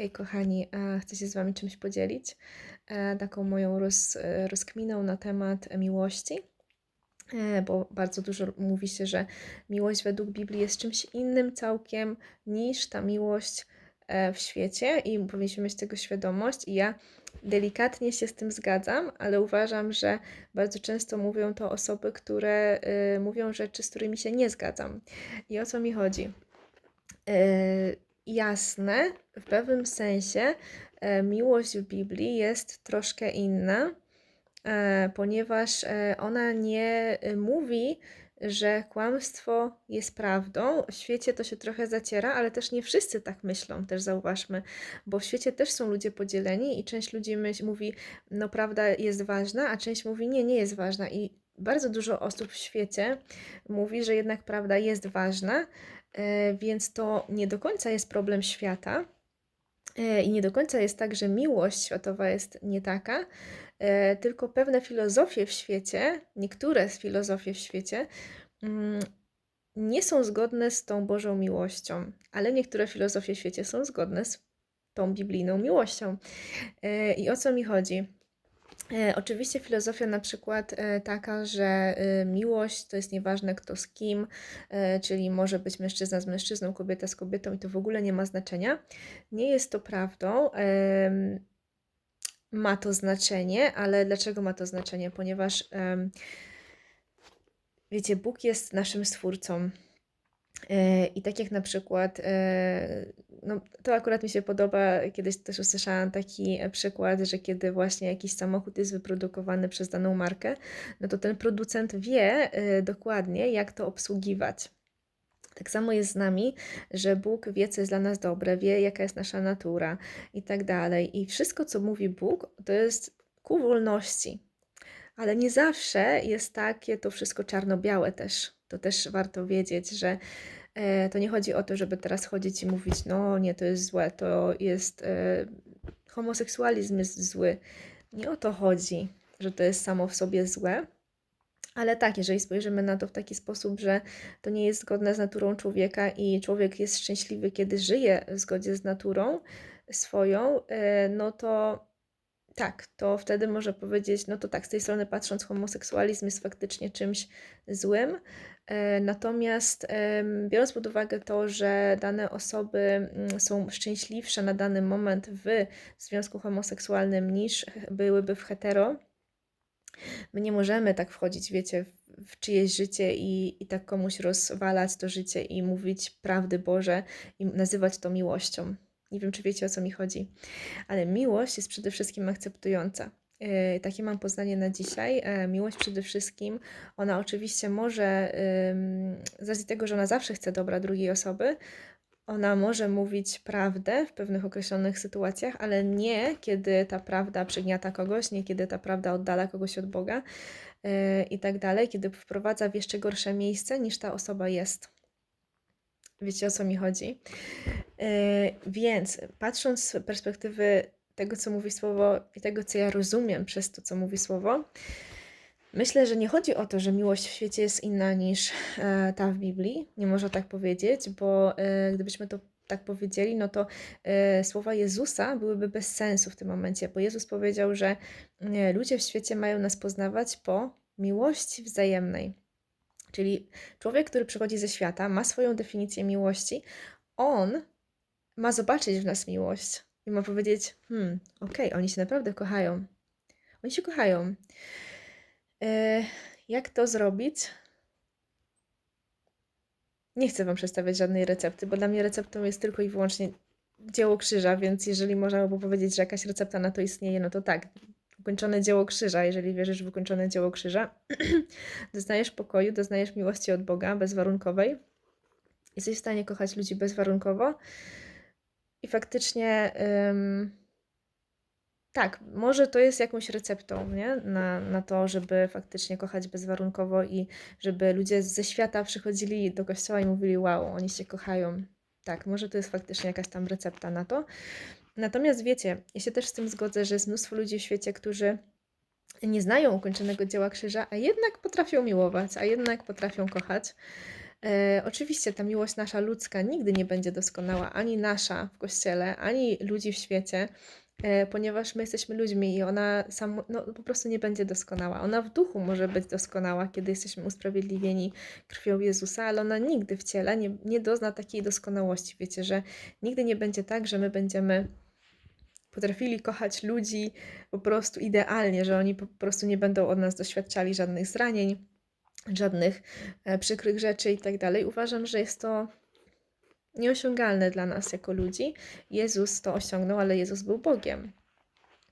Hej kochani, e, chcę się z Wami czymś podzielić, e, taką moją roz, e, rozkminą na temat miłości, bo bardzo dużo mówi się, że miłość według Biblii jest czymś innym całkiem niż ta miłość w świecie i powinniśmy mieć tego świadomość i ja delikatnie się z tym zgadzam, ale uważam, że bardzo często mówią to osoby, które mówią rzeczy, z którymi się nie zgadzam. I o co mi chodzi? Jasne, w pewnym sensie e, miłość w Biblii jest troszkę inna, e, ponieważ e, ona nie mówi, że kłamstwo jest prawdą. W świecie to się trochę zaciera, ale też nie wszyscy tak myślą, też zauważmy, bo w świecie też są ludzie podzieleni i część ludzi myśl, mówi, no prawda jest ważna, a część mówi, nie, nie jest ważna. I bardzo dużo osób w świecie mówi, że jednak prawda jest ważna, Więc to nie do końca jest problem świata. e, I nie do końca jest tak, że miłość światowa jest nie taka, e, tylko pewne filozofie w świecie, niektóre z filozofii w świecie, mm, nie są zgodne z tą Bożą miłością, ale niektóre filozofie w świecie są zgodne z tą biblijną miłością. E, I o co mi chodzi? E, Oczywiście filozofia na przykład e, taka, że e, miłość to jest nieważne kto z kim, czyli może być mężczyzna z mężczyzną, kobieta z kobietą i to w ogóle nie ma znaczenia. Nie jest to prawdą. Ma to znaczenie, ale dlaczego ma to znaczenie? Ponieważ wiecie, Bóg jest naszym stwórcą. E, I tak jak na przykład, e, no to akurat mi się podoba, kiedyś też usłyszałam taki e, przykład, że kiedy właśnie jakiś samochód jest wyprodukowany przez daną markę, no to ten producent wie dokładnie, jak to obsługiwać. Tak samo jest z nami, że Bóg wie, co jest dla nas dobre, wie, jaka jest nasza natura i tak dalej. I wszystko, co mówi Bóg, to jest ku wolności. Ale nie zawsze jest takie to wszystko czarno-białe też. To też warto wiedzieć, że to nie chodzi o to, żeby teraz chodzić i mówić, no nie, to jest złe, to jest, e, homoseksualizm jest zły. Nie o to chodzi, że to jest samo w sobie złe, ale tak, jeżeli spojrzymy na to w taki sposób, że to nie jest zgodne z naturą człowieka i człowiek jest szczęśliwy, kiedy żyje w zgodzie z naturą swoją, e, no to tak, to wtedy może powiedzieć, no to tak, z tej strony patrząc, homoseksualizm jest faktycznie czymś złym. E, Natomiast biorąc pod uwagę to, że dane osoby mm, są szczęśliwsze na dany moment w związku homoseksualnym niż byłyby w hetero, My nie możemy tak wchodzić, wiecie, w czyjeś życie i, i tak komuś rozwalać to życie i mówić prawdy Boże i nazywać to miłością. Nie wiem, czy wiecie o co mi chodzi, ale miłość jest przede wszystkim akceptująca. Yy, Takie mam poznanie na dzisiaj. E, Miłość przede wszystkim, ona oczywiście może, z racji tego, że ona zawsze chce dobra drugiej osoby, ona może mówić prawdę w pewnych określonych sytuacjach, ale nie kiedy ta prawda przygniata kogoś, nie kiedy ta prawda oddala kogoś od Boga yy, i tak dalej, kiedy wprowadza w jeszcze gorsze miejsce niż ta osoba jest. Wiecie o co mi chodzi? Yy, Więc patrząc z perspektywy tego, co mówi słowo i tego, co ja rozumiem przez to, co mówi słowo, Myślę, że nie chodzi o to, że miłość w świecie jest inna niż e, ta w Biblii. Nie można tak powiedzieć, bo e, gdybyśmy to tak powiedzieli, no to e, słowa Jezusa byłyby bez sensu w tym momencie, bo Jezus powiedział, że ludzie w świecie mają nas poznawać po miłości wzajemnej. Czyli człowiek, który przychodzi ze świata, ma swoją definicję miłości, on ma zobaczyć w nas miłość i ma powiedzieć: Hmm, okej, oni się naprawdę kochają. Oni się kochają. E, Jak to zrobić? Nie chcę Wam przedstawiać żadnej recepty, bo dla mnie receptą jest tylko i wyłącznie dzieło krzyża, więc jeżeli można by powiedzieć, że jakaś recepta na to istnieje, no to tak, ukończone dzieło krzyża, jeżeli wierzysz w ukończone dzieło krzyża, doznajesz pokoju, doznajesz miłości od Boga bezwarunkowej, jesteś w stanie kochać ludzi bezwarunkowo i faktycznie... ym, tak, może to jest jakąś receptą, nie? Na, na to, żeby faktycznie kochać bezwarunkowo i żeby ludzie ze świata przychodzili do kościoła i mówili: Wow, oni się kochają. Tak, może to jest faktycznie jakaś tam recepta na to. Natomiast wiecie, ja się też z tym zgodzę, że jest mnóstwo ludzi w świecie, którzy nie znają ukończonego dzieła krzyża, a jednak potrafią miłować, a jednak potrafią kochać. E, oczywiście ta miłość nasza ludzka nigdy nie będzie doskonała, ani nasza w kościele, ani ludzi w świecie, e, ponieważ my jesteśmy ludźmi i ona sam, no, po prostu nie będzie doskonała. Ona w duchu może być doskonała, kiedy jesteśmy usprawiedliwieni krwią Jezusa, ale ona nigdy w ciele nie, nie dozna takiej doskonałości. Wiecie, że nigdy nie będzie tak, że my będziemy potrafili kochać ludzi po prostu idealnie, że oni po prostu nie będą od nas doświadczali żadnych zranień, żadnych e, przykrych rzeczy i tak dalej. Uważam, że jest to nieosiągalne dla nas jako ludzi. Jezus to osiągnął, ale Jezus był Bogiem.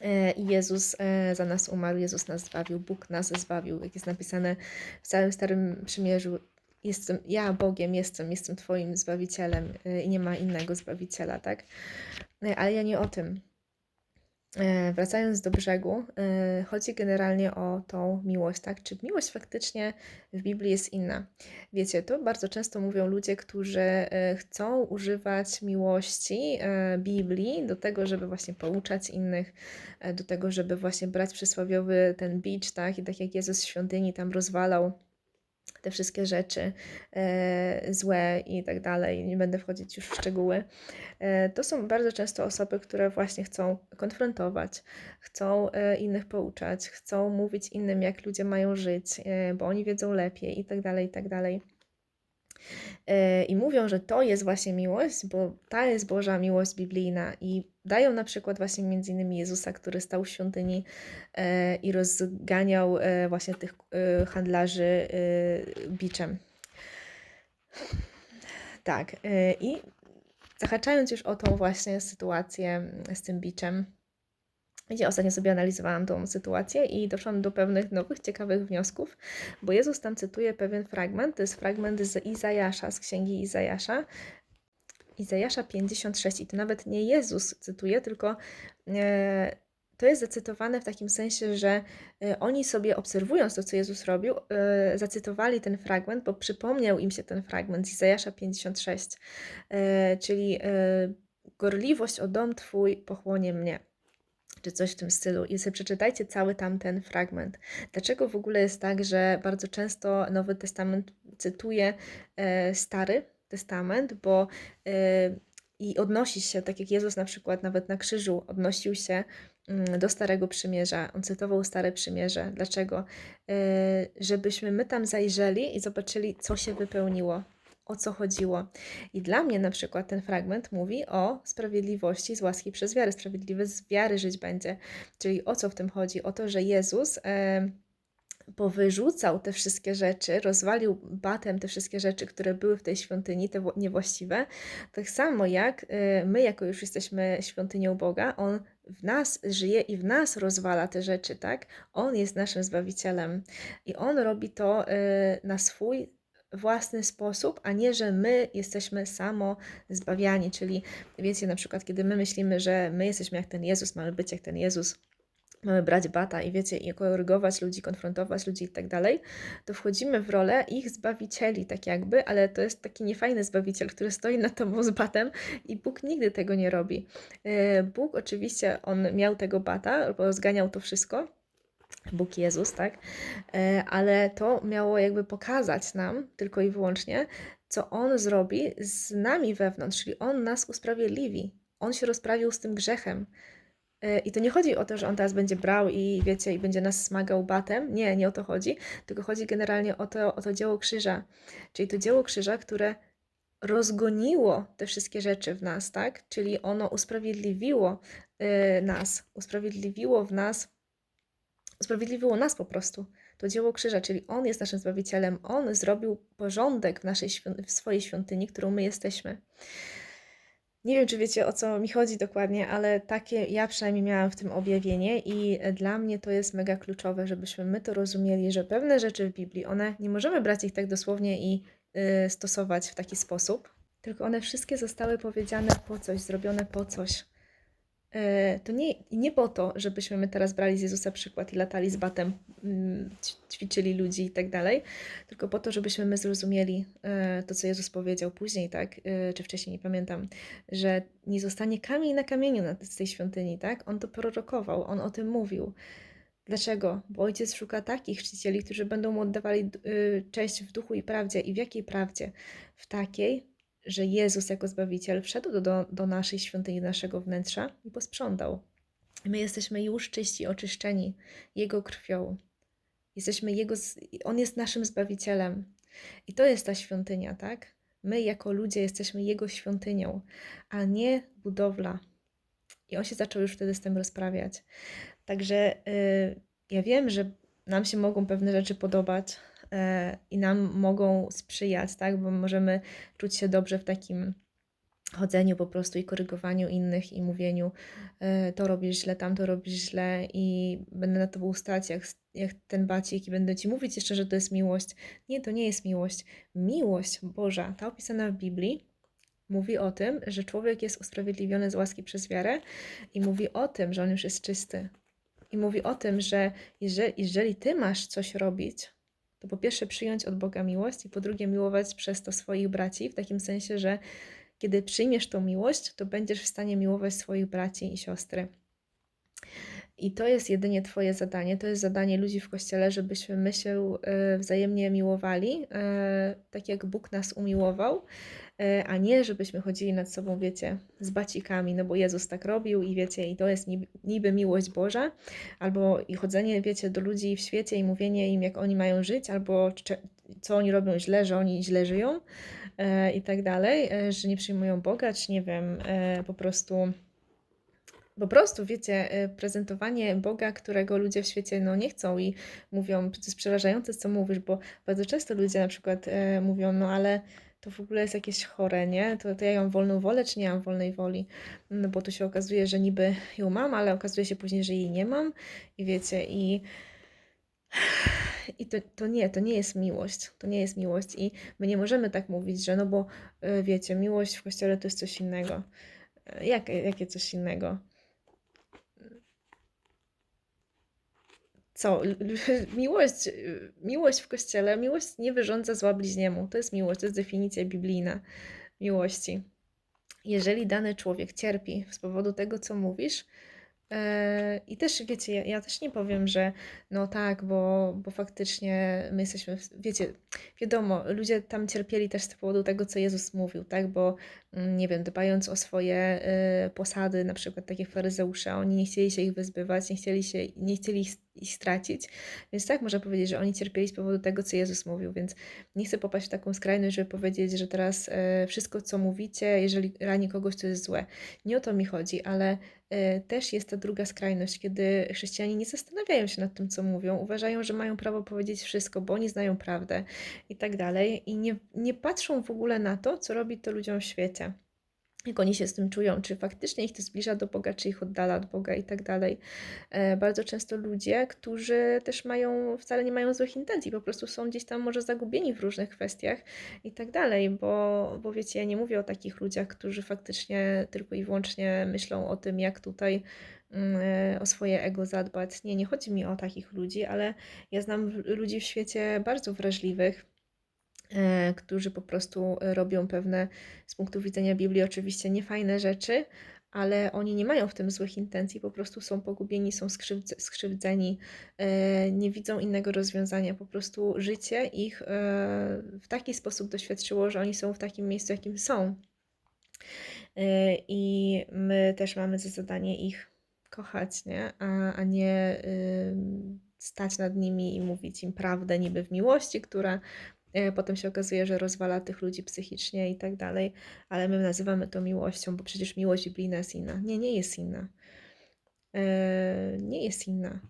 E, I Jezus e, za nas umarł, Jezus nas zbawił, Bóg nas zbawił. Jak jest napisane w całym Starym Przymierzu, jestem ja Bogiem, jestem, jestem Twoim Zbawicielem i nie ma innego Zbawiciela, tak? Ale ja nie o tym. E, wracając do brzegu, e, chodzi generalnie o tą miłość, tak? Czy miłość faktycznie w Biblii jest inna? Wiecie, to bardzo często mówią ludzie, którzy e, chcą używać miłości Biblii do tego, żeby właśnie pouczać innych, do tego, żeby właśnie brać przysłowiowy ten bicz, tak? I tak jak Jezus w świątyni tam rozwalał te wszystkie rzeczy e, złe i tak dalej, nie będę wchodzić już w szczegóły, e, to są bardzo często osoby, które właśnie chcą konfrontować, chcą e, innych pouczać, chcą mówić innym, jak ludzie mają żyć, e, bo oni wiedzą lepiej i tak dalej, i tak dalej. E, I mówią, że to jest właśnie miłość, bo ta jest Boża miłość biblijna. I dają na przykład właśnie między innymi Jezusa, który stał w świątyni e, i rozganiał e, właśnie tych handlarzy biczem. Tak. I zahaczając już o tą właśnie sytuację z tym biczem, gdzie ostatnio sobie analizowałam tą sytuację i doszłam do pewnych nowych, ciekawych wniosków, bo Jezus tam cytuje pewien fragment, to jest fragment z Izajasza, z księgi Izajasza, Izajasza 56 i to nawet nie Jezus cytuje, tylko e, to jest zacytowane w takim sensie, że e, oni sobie obserwując to, co Jezus robił, e, zacytowali ten fragment, bo przypomniał im się ten fragment z Izajasza 56, e, czyli e, gorliwość o dom Twój pochłonie mnie czy coś w tym stylu. I sobie przeczytajcie cały tamten fragment. Dlaczego w ogóle jest tak, że bardzo często Nowy Testament cytuje e, Stary Testament, bo e, i odnosi się, tak jak Jezus na przykład nawet na krzyżu odnosił się mm, do Starego Przymierza. On cytował Stare Przymierze. Dlaczego? E, żebyśmy my tam zajrzeli i zobaczyli, co się wypełniło o co chodziło. I dla mnie na przykład ten fragment mówi o sprawiedliwości z łaski przez wiarę. Sprawiedliwy z wiary żyć będzie. Czyli o co w tym chodzi? O to, że Jezus. E, powyrzucał te wszystkie rzeczy, rozwalił batem te wszystkie rzeczy, które były w tej świątyni, te niewłaściwe, tak samo jak e, my, jako już jesteśmy świątynią Boga, On w nas żyje i w nas rozwala te rzeczy, tak? On jest naszym Zbawicielem i On robi to e, na swój własny sposób, a nie, że my jesteśmy samo zbawiani. Czyli wiecie, na przykład, kiedy my myślimy, że my jesteśmy jak ten Jezus, mamy być jak ten Jezus, mamy brać bata i wiecie, i korygować ludzi, konfrontować ludzi i tak dalej, to wchodzimy w rolę ich zbawicieli, tak jakby, ale to jest taki niefajny zbawiciel, który stoi nad tobą z batem i Bóg nigdy tego nie robi. E, Bóg oczywiście, on miał tego bata, bo zganiał to wszystko, Bóg Jezus, tak? E, ale to miało jakby pokazać nam tylko i wyłącznie, co On zrobi z nami wewnątrz, czyli On nas usprawiedliwi. On się rozprawił z tym grzechem. E, I to nie chodzi o to, że on teraz będzie brał i wiecie, i będzie nas smagał batem. Nie, nie o to chodzi, tylko chodzi generalnie o to, o to dzieło krzyża. Czyli to dzieło krzyża, które rozgoniło te wszystkie rzeczy w nas, tak? Czyli ono usprawiedliwiło y, nas, usprawiedliwiło w nas usprawiedliwiło nas po prostu. To dzieło krzyża, czyli On jest naszym Zbawicielem. On zrobił porządek w, naszej, w swojej świątyni, którą my jesteśmy. Nie wiem, czy wiecie o co mi chodzi dokładnie, ale takie ja przynajmniej miałam w tym objawienie i dla mnie to jest mega kluczowe, żebyśmy my to rozumieli, że pewne rzeczy w Biblii, one nie możemy brać ich tak dosłownie i y, stosować w taki sposób, tylko one wszystkie zostały powiedziane po coś, zrobione po coś. E, to nie, nie po to, żebyśmy my teraz brali z Jezusa przykład i latali z batem, mm, ćwiczyli ludzi i tak dalej, tylko po to, żebyśmy my zrozumieli e, to, co Jezus powiedział później, tak, e, czy wcześniej, nie pamiętam, że nie zostanie kamień na kamieniu z tej świątyni, tak? On to prorokował, on o tym mówił. Dlaczego? Bo ojciec szuka takich chrzcicieli, którzy będą mu oddawali cześć w duchu i prawdzie. I w jakiej prawdzie? W takiej, że Jezus jako Zbawiciel wszedł do, do naszej świątyni, do naszego wnętrza i posprzątał. My jesteśmy już czyści, oczyszczeni Jego krwią. Jesteśmy Jego, On jest naszym Zbawicielem. I to jest ta świątynia, tak? My jako ludzie jesteśmy Jego świątynią, a nie budowla. I on się zaczął już wtedy z tym rozprawiać. Także y, ja wiem, że nam się mogą pewne rzeczy podobać i nam mogą sprzyjać, tak? Bo możemy czuć się dobrze w takim chodzeniu po prostu i korygowaniu innych i mówieniu y, to robisz źle, tam to robisz źle i będę na to stać jak, jak ten bacik i będę Ci mówić jeszcze, że to jest miłość. Nie, to nie jest miłość. Miłość Boża, ta opisana w Biblii, mówi o tym, że człowiek jest usprawiedliwiony z łaski przez wiarę i mówi o tym, że on już jest czysty. I mówi o tym, że jeżeli, jeżeli ty masz coś robić, to po pierwsze przyjąć od Boga miłość i po drugie miłować przez to swoich braci, w takim sensie, że kiedy przyjmiesz tą miłość, to będziesz w stanie miłować swoich braci i siostry. I to jest jedynie Twoje zadanie, to jest zadanie ludzi w kościele, żebyśmy my się e, wzajemnie miłowali, e, tak jak Bóg nas umiłował, a nie żebyśmy chodzili nad sobą, wiecie, z bacikami, no bo Jezus tak robił i wiecie, i to jest niby miłość Boża, albo i chodzenie, wiecie, do ludzi w świecie i mówienie im, jak oni mają żyć, albo co oni robią źle, że oni źle żyją i tak dalej, że nie przyjmują Boga, czy nie wiem, po prostu po prostu, wiecie, y, prezentowanie Boga, którego ludzie w świecie no, nie chcą i mówią, to jest przerażające, co mówisz, bo bardzo często ludzie na przykład e, mówią, no ale to w ogóle jest jakieś chore, nie? To, to ja mam wolną wolę, czy nie mam wolnej woli? No bo tu się okazuje, że niby ją mam, ale okazuje się później, że jej nie mam i wiecie, i... I to, to nie, to nie jest miłość. To nie jest miłość. I my nie możemy tak mówić, że no bo y, wiecie, miłość w kościele to jest coś innego. E, jak, jakie coś innego? Co? Miłość, miłość w kościele, miłość nie wyrządza zła bliźniemu. To jest miłość, to jest definicja biblijna miłości. Jeżeli dany człowiek cierpi z powodu tego, co mówisz, E, I też, wiecie, ja, ja, też nie powiem, że no tak, bo, bo faktycznie my jesteśmy, wiecie, wiadomo, ludzie tam cierpieli też z powodu tego, co Jezus mówił, tak, bo nie wiem, dbając o swoje y, posady, na przykład takie faryzeusze, oni nie chcieli się ich wyzbywać, nie chcieli, się, nie chcieli ich, ich stracić, więc tak można powiedzieć, że oni cierpieli z powodu tego, co Jezus mówił, więc nie chcę popaść w taką skrajność, żeby powiedzieć, że teraz y, wszystko, co mówicie, jeżeli rani kogoś, to jest złe. Nie o to mi chodzi, ale E, też jest ta druga skrajność, kiedy chrześcijanie nie zastanawiają się nad tym, co mówią, uważają, że mają prawo powiedzieć wszystko, bo oni znają prawdę i tak dalej, i nie, nie patrzą w ogóle na to, co robi to ludziom w świecie jak oni się z tym czują, czy faktycznie ich to zbliża do Boga, czy ich oddala od Boga i tak dalej. E, bardzo często ludzie, którzy też mają, wcale nie mają złych intencji, po prostu są gdzieś tam może zagubieni w różnych kwestiach i tak dalej, bo, bo wiecie, ja nie mówię o takich ludziach, którzy faktycznie tylko i wyłącznie myślą o tym, jak tutaj mm, e, o swoje ego zadbać. Nie, nie chodzi mi o takich ludzi, ale ja znam ludzi w świecie bardzo wrażliwych, którzy po prostu robią pewne z punktu widzenia Biblii oczywiście niefajne rzeczy, ale oni nie mają w tym złych intencji, po prostu są pogubieni, są skrzywdzeni, e, nie widzą innego rozwiązania. Po prostu życie ich e, w taki sposób doświadczyło, że oni są w takim miejscu, jakim są. I my też mamy za zadanie ich kochać, nie? A, a nie stać nad nimi i mówić im prawdę niby w miłości, która E, potem się okazuje, że rozwala tych ludzi psychicznie i tak dalej, ale my nazywamy to miłością, bo przecież miłość biblijna jest inna. Nie, nie jest inna. E, nie jest inna.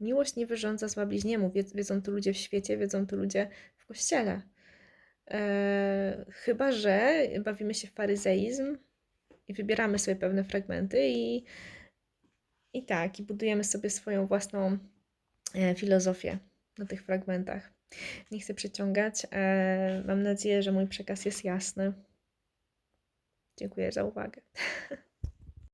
Miłość nie wyrządza zła bliźniemu. Wiedzą to ludzie w świecie, wiedzą to ludzie w kościele. E, chyba, że bawimy się w faryzeizm i wybieramy sobie pewne fragmenty i, i tak, i budujemy sobie swoją własną filozofię na tych fragmentach. Nie chcę przeciągać. E, mam nadzieję, że mój przekaz jest jasny. Dziękuję za uwagę.